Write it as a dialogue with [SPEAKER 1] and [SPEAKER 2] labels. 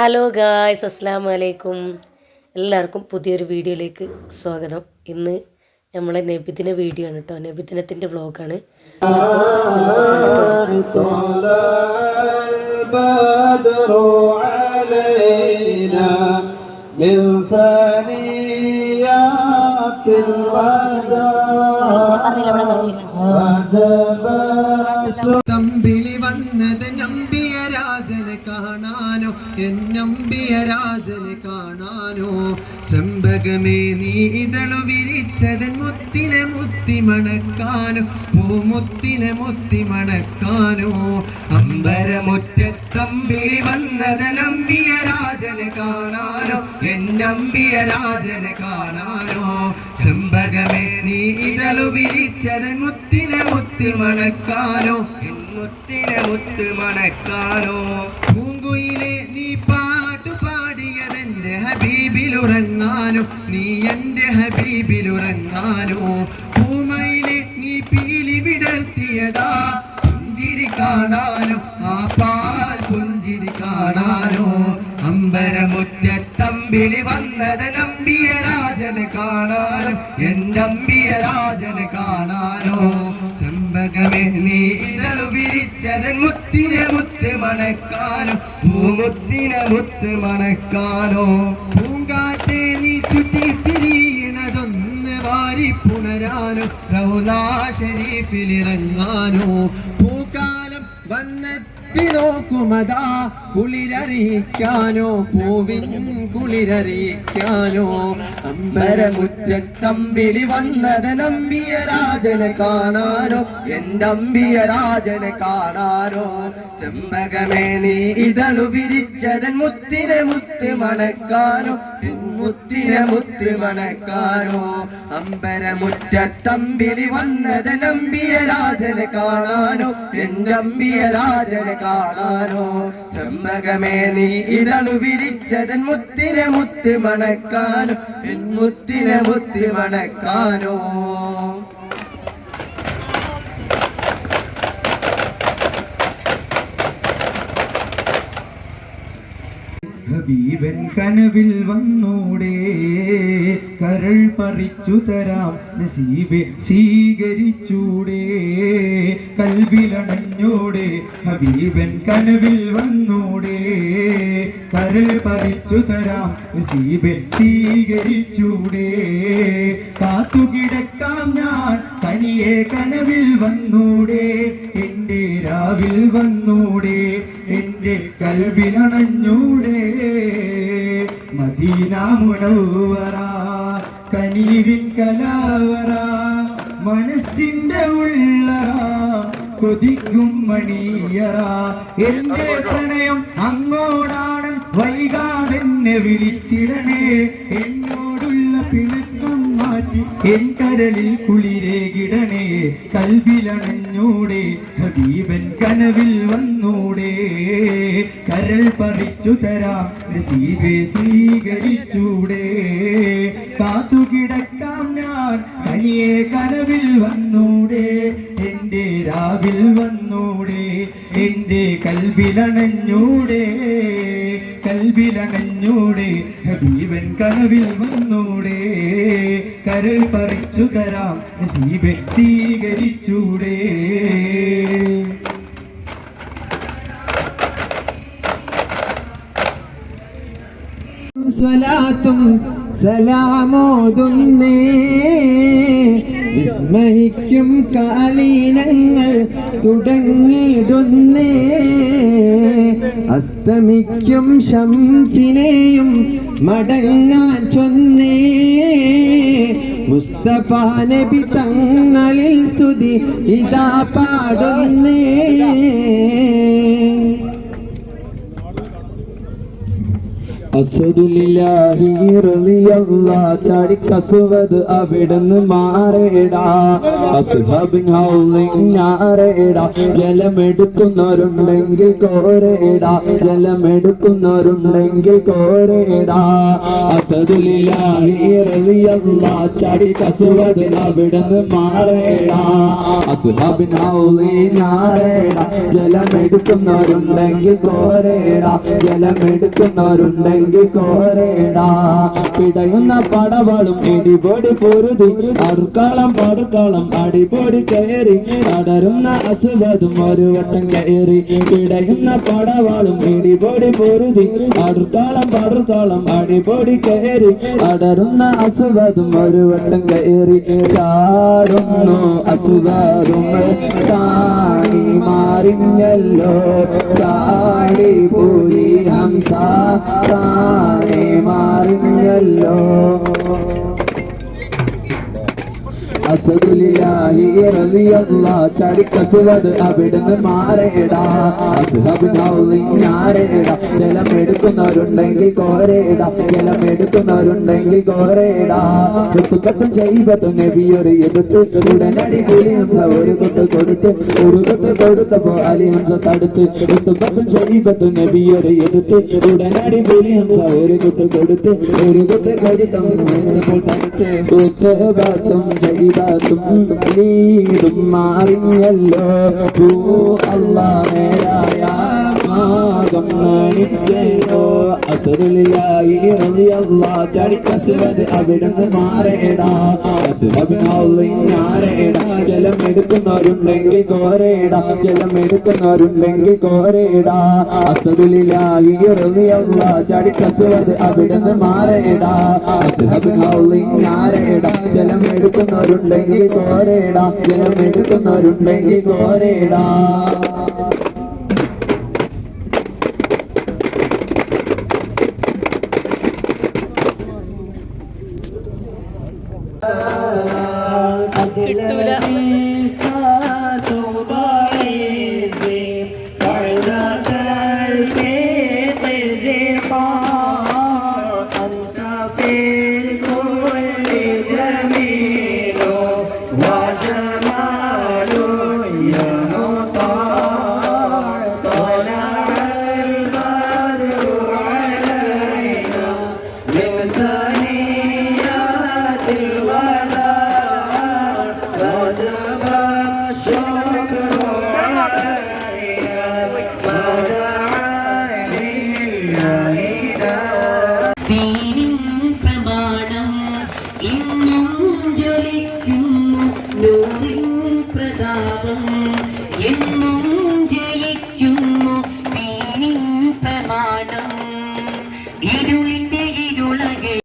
[SPEAKER 1] Hello guys അസ്സാം വലൈക്കും എല്ലാവർക്കും പുതിയൊരു വീഡിയോയിലേക്ക് സ്വാഗതം. ഇന്ന് നമ്മളെ നബിദിന വീഡിയോ ആണ് കേട്ടോ. നബിദിനത്തിന്റെ വ്ളോഗാണ്.
[SPEAKER 2] തമ്പിളി വന്നതിന് കാണാനോ? എന്നമ്പിയ രാജനെ കാണാനോ? ചെമ്പകമേ നീ ഇതളു വിരിച്ചതൻ മുത്തിനെ മുത്തി മണക്കാനോ? പൂമുത്തിനെ മുത്തി മണക്കാനോ? അമ്പരമുറ്റ തമ്പിളി വന്നത് നമ്പിയ രാജനെ കാണാനോ? എന്നമ്പിയ രാജനെ കാണാനോ? ചെമ്പകമേ നീ ഇതളു വിരിച്ചതൻ മുത്തിനെ മുത്തി മണക്കാനോ? മുത്തിനെ മുത്ത് മണക്കാനോ? ഹബീബിലുറങ്ങാനോ നീ എന്റെ ഹബീബിൽ ഉറങ്ങാനോ പൂമയിലെ നീ പീലി വിടർത്തിയതാ. പുഞ്ചിരി കാണാനോ? ആ പാൽ പുഞ്ചിരി കാണാനോ? അമ്പരമുറ്റത്തമ്പിളി വന്നത് നമ്പിയ രാജന് കാണാനോ എന്തമ്പിയ രാജന് കാണാനോ? ചെമ്പകമേ വിരിച്ചതൻ മുത്തിനെ മുത്ത് മണക്കാനോ പൂമുത്തിനെ പൂങ്കാറ്റെ വാരി പുണരാനോ റൗലാ ഷരീഫിലിറങ്ങാനോ പൂക്കാലം വന്നെത്തി നോക്കുമതാ കുളിരറിയിക്കാനോ പൂവിൻ കുളിരറിയിക്കാനോ. അമ്പരമുറ്റത്തമ്പിളി വന്നത് നമ്പിയ രാജനെ കാണാനോ എന്തമ്പിയ രാജനെ കാണാനോ. ചെമ്പകമേ നീ ഇതളു വിരിച്ചതൻ മുത്തിനെ മുത്ത് മണക്കാനോ മുത്തിനെ മുത്തി മണക്കാനോ അമ്പരമുറ്റത്തമ്പിളി വന്നത് നമ്പിയ രാജനെ കാണാനോ? എന്തമ്പിയ രാജനെ കാണാനോ? ചെമ്മകമേ നീ ഇതളു വിരിച്ചതൻ മുത്തിനെ മുത്തി മണക്കാനോ എൻ മുത്തിനെ മുത്തി മണക്കാനോ ഹബീബൻ കനവിൽ വന്നൂടെ. കരൾ പറിച്ചു തരാം നസീബെ സ്വീകരിച്ചൂടെ. കൽവിലണഞ്ഞൂടെ ഹബീബൻ കനവിൽ വന്നൂടെ. കരൾ പറിച്ചു തരാം നസീബെ സ്വീകരിച്ചൂടെ. കാത്തുകിടക്കാം ഞാൻ തനിയെ കനവിൽ വന്നൂടെ. എന്റെ രാവിൽ വന്നൂടെ. എന്റെ കൽവിലണഞ്ഞൂടെ. മദീന മുനവറ കനീവിൻ കലാവറ മനസ്സിന്റെ ഉള്ളറ കൊതിക്കും മണിയറ. എന്റെ പ്രണയം അങ്ങോടാണ് വൈകാതെന്നെ വിളിച്ചിടണേ. എന്നോടുള്ള പിണക്കം മാറ്റി എൻ കരളിൽ കുളിരേകിടണേ കൽവിലണഞ്ഞൂടെ ഹബീബൻ കനവിൽ വന്നൂടെ. കരൾ പറിച്ചു തരാം നസീബെ സ്വീകരിച്ചൂടെ. കാത്തുകിടക്കാം ഞാൻ കനിയെ കനവിൽ വന്നൂടെ എന്റെ രാവിൽ വന്നൂടെ എന്റെ കൽവിലണഞ്ഞൂടെ കൽവിലണഞ്ഞൂടെ ഹബീബൻ കനവിൽ വന്നൂടെ കരൾ പറിച്ചു തരാം നസീബെ സ്വീകരിച്ചൂടെ. സ്വലാത്തും സലാമോതുന്നേ. വിസ്മയിക്കും കാലീനങ്ങൾ തുടങ്ങിയിടുന്നേ അസ്തമിക്കും ശംസിനെയും മടങ്ങാൻ ചൊന്നേ. മുസ്തഫ നബി തങ്ങളിൽ സ്തുതി ഇതാ പാടുന്നേ
[SPEAKER 3] അസദുലില്ലാഹി റളിയല്ലാ ചടിക്കസുവത് അവിടുന്ന് മാറേടാ. ഞാറേടാ. ജലമെടുക്കുന്നവരുണ്ടെങ്കിൽ കോരേടാ. ജലമെടുക്കുന്നവരുണ്ടെങ്കിൽ കോരേടാ. അസദുലില്ലാഹി ചാടിക്കസുവത് അവിടുന്ന് മാറേടാ. അസ്ഹാബിൻ ഹൗലിൻ ഞാറേടാ. ജലമെടുക്കുന്നവരുണ്ടെങ്കിൽ കോരേടാ. ജലമെടുക്കുന്നവരുണ്ടെങ്കിൽ കോരേടാ പിടയുന്ന പടവളും ഇടിപൊടി പൊരുതി അറുക്കാളം പടുക്കളം അടിപൊടി കയറി അടരുന്ന അസുഖതും ഒരു വട്ടം കയറി. പിടയുന്ന പടവളും ഇടിപൊടി പൊരുതി അടുക്കളം പടുക്കളം അടിപൊടി കയറി അടരുന്ന അസുഖതും ഒരു വട്ടം കയറി. ചാടുന്നു അസുഖതും ചാടി മാറിഞ്ഞല്ലോ ചാടി പുലി ഹംസ താനെ മാറിഞ്ഞല്ലോ ചടിക്കസുവത് അവിടുന്ന് മാറേടാ. ജലമെടുക്കുന്നവരുണ്ടെങ്കിൽ കോരേടാ. ജലം എടുക്കുന്നവരുണ്ടെങ്കിൽ കോരേടാ. കുത്തുക്കത്തും ചെയ്വത്തും നബിയൊരു എതിർത്ത് ഉടനടി അലിഹംസ ഒരു കുത്ത് കൊടുത്ത് ഒരു കുത്ത് കൊടുത്തപ്പോ അലിഹംസ തടുത്ത് കുത്തുക്കത്തും ചെയ്വത്തും നബിയൊരു എതിർത്ത് ഉടനടി അലിഹംസ ഒരു കുത്ത് കൊടുത്ത് ഒരു കുത്ത് കരുത്തം തടുത്ത് കുത്തുകത്തും ചെയ്വത്തും ലീതും മാറിഞ്ഞല്ലോ പൂ അല്ലാ നേരായ ചടിക്കസുവത് അവിടുന്ന് മാറേടാ. അസുഹബിനൗലിൻ ഞാറേടാ. ജലം എടുക്കുന്നവരുണ്ടെങ്കിൽ കോരേടാ. ജലം എടുക്കുന്നവരുണ്ടെങ്കിൽ കോരേടാ. അസറുലില്ലാഹി റളിയല്ലാഹ് ചടിക്കസുവത് അവിടുന്ന് മാറേടാ. അസുഹബിനൗലിൻ ഞാറേടാ ജലം എടുക്കുന്നവരുണ്ടെങ്കിൽ കോരേടാ. ജലം എടുക്കുന്നവരുണ്ടെങ്കിൽ കോരേടാ.
[SPEAKER 4] കിട്ടൂല.
[SPEAKER 5] ഇന്നും ജ്വലിക്കുന്നു നൂറിൻ പ്രതാപം.